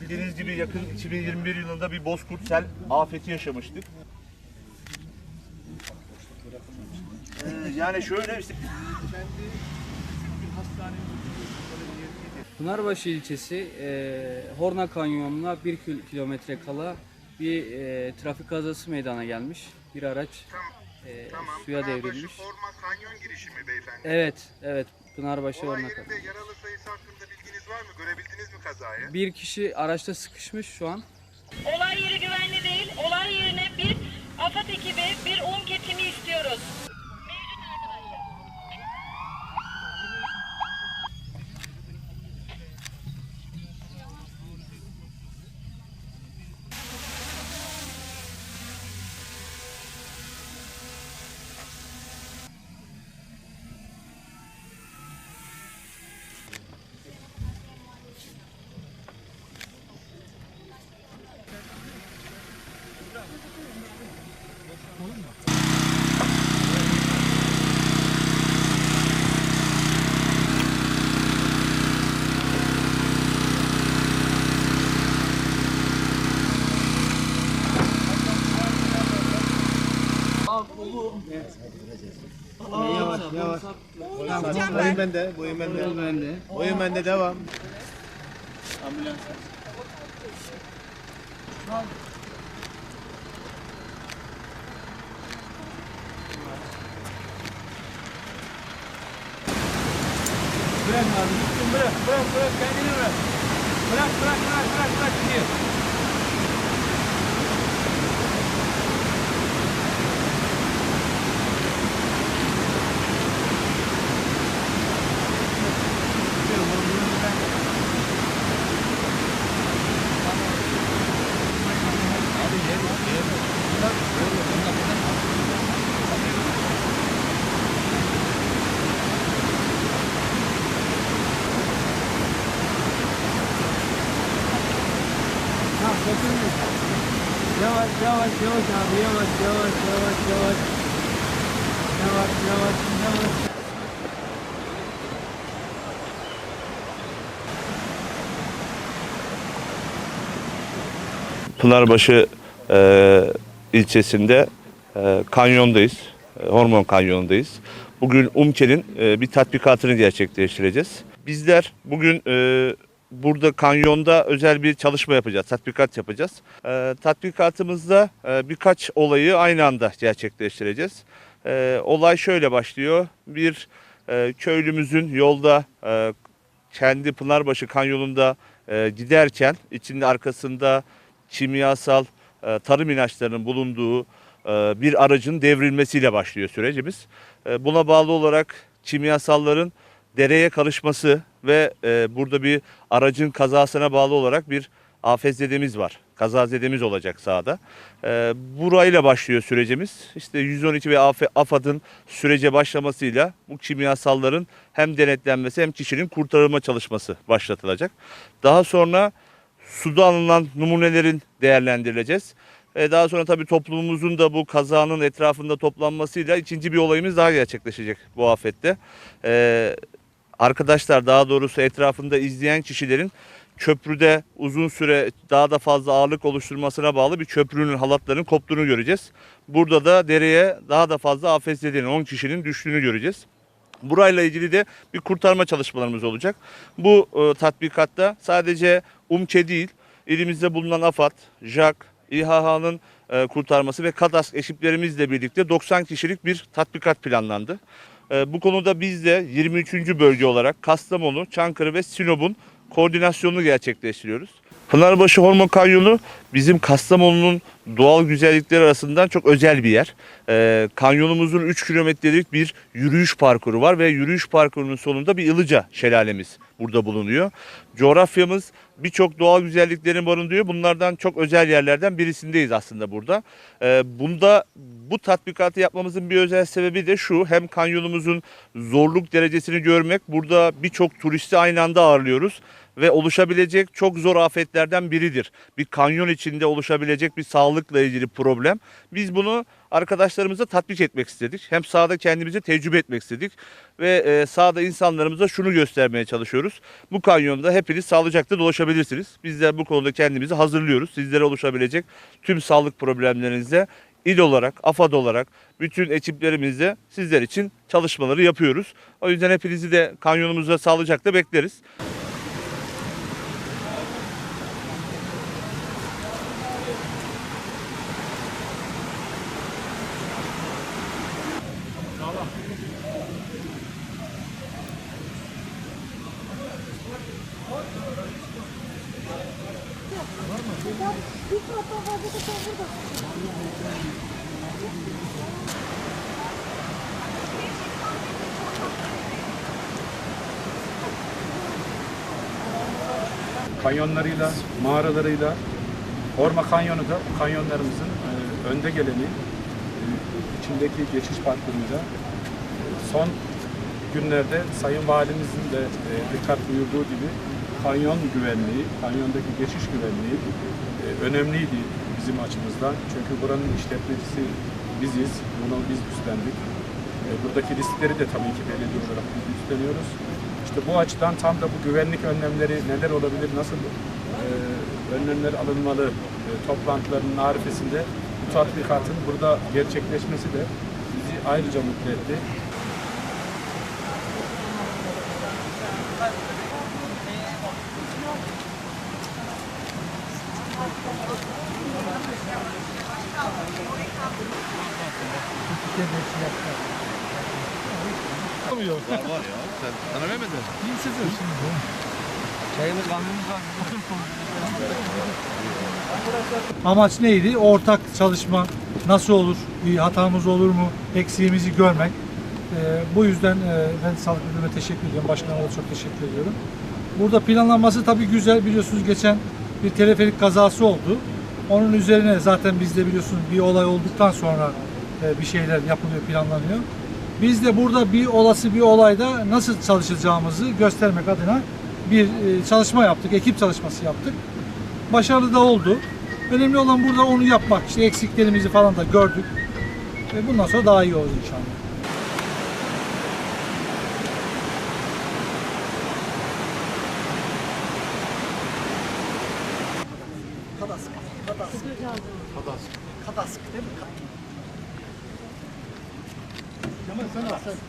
bildiğiniz gibi yakın 2021 yılında bir bozkurt sel afeti yaşamıştık. Ee, yani şöyle işte Pınarbaşı ilçesi e, Horna Kanyonu'na bir kil- kilometre kala bir e, trafik kazası meydana gelmiş. Bir araç e, Tamam. suya Pınarbaşı devrilmiş. Forma kanyon girişi mi beyefendi? Evet, evet. Pınarbaşı Horna Kanyon. yaralı sayısı hakkında bilginiz var mı? Görebildiniz mi kazayı? Bir kişi araçta sıkışmış şu an. Olay yeri güvenli değil. Olay yerine bir AFAD ekibi, bir UMKE timi istiyoruz. Tamam, boyun bende, boyun bende. Boyun bende devam. Bırak abi, bırak, bırak, bırak, kendini bırak. Bırak, bırak, bırak, bırak, bırak, gidiyor. Yavaş, yavaş, abi, yavaş, yavaş, yavaş, yavaş. Yavaş, yavaş, yavaş. Pınarbaşı e, ilçesinde e, kanyondayız. E, Hormon kanyonundayız. Bugün UMKE'nin e, bir tatbikatını gerçekleştireceğiz. Bizler bugün e, burada kanyonda özel bir çalışma yapacağız, tatbikat yapacağız. E, tatbikatımızda e, birkaç olayı aynı anda gerçekleştireceğiz. E, olay şöyle başlıyor. Bir e, köylümüzün yolda e, kendi Pınarbaşı kanyonunda e, giderken içinde arkasında kimyasal e, tarım ilaçlarının bulunduğu e, bir aracın devrilmesiyle başlıyor sürecimiz. E, buna bağlı olarak kimyasalların dereye karışması ve e, burada bir aracın kazasına bağlı olarak bir afetzedemiz var. Kazazedemiz olacak sahada. E, burayla başlıyor sürecimiz. İşte 112 ve AF AFAD'ın sürece başlamasıyla bu kimyasalların hem denetlenmesi hem kişinin kurtarılma çalışması başlatılacak. Daha sonra suda alınan numunelerin değerlendirileceğiz. E, daha sonra tabii toplumumuzun da bu kazanın etrafında toplanmasıyla ikinci bir olayımız daha gerçekleşecek bu afette. E, arkadaşlar daha doğrusu etrafında izleyen kişilerin köprüde uzun süre daha da fazla ağırlık oluşturmasına bağlı bir köprünün halatlarının koptuğunu göreceğiz. Burada da dereye daha da fazla afetzelerin 10 kişinin düştüğünü göreceğiz. Burayla ilgili de bir kurtarma çalışmalarımız olacak. Bu e, tatbikatta sadece UMKE değil, ilimizde bulunan AFAD, JAK, İHH'nın e, kurtarması ve KADAS ekiplerimizle birlikte 90 kişilik bir tatbikat planlandı. E, bu konuda biz de 23. bölge olarak Kastamonu, Çankırı ve Sinop'un koordinasyonunu gerçekleştiriyoruz. Pınarbaşı Hormon Kanyonu bizim Kastamonu'nun doğal güzellikleri arasından çok özel bir yer. Ee, kanyonumuzun 3 kilometrelik bir yürüyüş parkuru var ve yürüyüş parkurunun sonunda bir Ilıca şelalemiz burada bulunuyor. Coğrafyamız birçok doğal güzelliklerin barındırıyor. Bunlardan çok özel yerlerden birisindeyiz aslında burada. Ee, bunda bu tatbikatı yapmamızın bir özel sebebi de şu. Hem kanyonumuzun zorluk derecesini görmek. Burada birçok turisti aynı anda ağırlıyoruz. Ve oluşabilecek çok zor afetlerden biridir. Bir kanyon içinde oluşabilecek bir sağlıkla ilgili problem. Biz bunu arkadaşlarımıza tatbik etmek istedik. Hem sahada kendimizi tecrübe etmek istedik ve e, sahada insanlarımıza şunu göstermeye çalışıyoruz. Bu kanyonda hepiniz sağlıcakla dolaşabilirsiniz. Bizler bu konuda kendimizi hazırlıyoruz. Sizlere oluşabilecek tüm sağlık problemlerinize İl olarak, AFAD olarak bütün ekiplerimizle sizler için çalışmaları yapıyoruz. O yüzden hepinizi de kanyonumuzda sağlıcakla bekleriz. Kanyonlarıyla, mağaralarıyla Orma Kanyonu da kanyonlarımızın e, önde geleni, e, içindeki geçiş e, son günlerde Sayın Valimizin de e, dikkat buyurduğu gibi kanyon güvenliği, kanyondaki geçiş güvenliği önemliydi bizim açımızdan. Çünkü buranın işletmecisi biziz, bunu biz üstlendik. E, buradaki riskleri de tabii ki belediye olarak biz üstleniyoruz. İşte bu açıdan tam da bu güvenlik önlemleri neler olabilir, nasıl e, önlemler alınmalı e, toplantılarının arifesinde bu tatbikatın burada gerçekleşmesi de bizi ayrıca mutlu etti. Amaç neydi? Ortak çalışma nasıl olur? Bir hatamız olur mu? Eksiğimizi görmek. Ee, bu yüzden e, ben Sağlık Müdürlüğü'ne teşekkür ediyorum. Başkanıma da çok teşekkür ediyorum. Burada planlanması tabii güzel. Biliyorsunuz geçen bir teleferik kazası oldu. Onun üzerine zaten bizde biliyorsunuz bir olay olduktan sonra bir şeyler yapılıyor, planlanıyor. Biz de burada bir olası bir olayda nasıl çalışacağımızı göstermek adına bir e, çalışma yaptık, ekip çalışması yaptık. Başarılı da oldu. Önemli olan burada onu yapmak. İşte eksiklerimizi falan da gördük. Ve bundan sonra daha iyi olur inşallah. 真的。是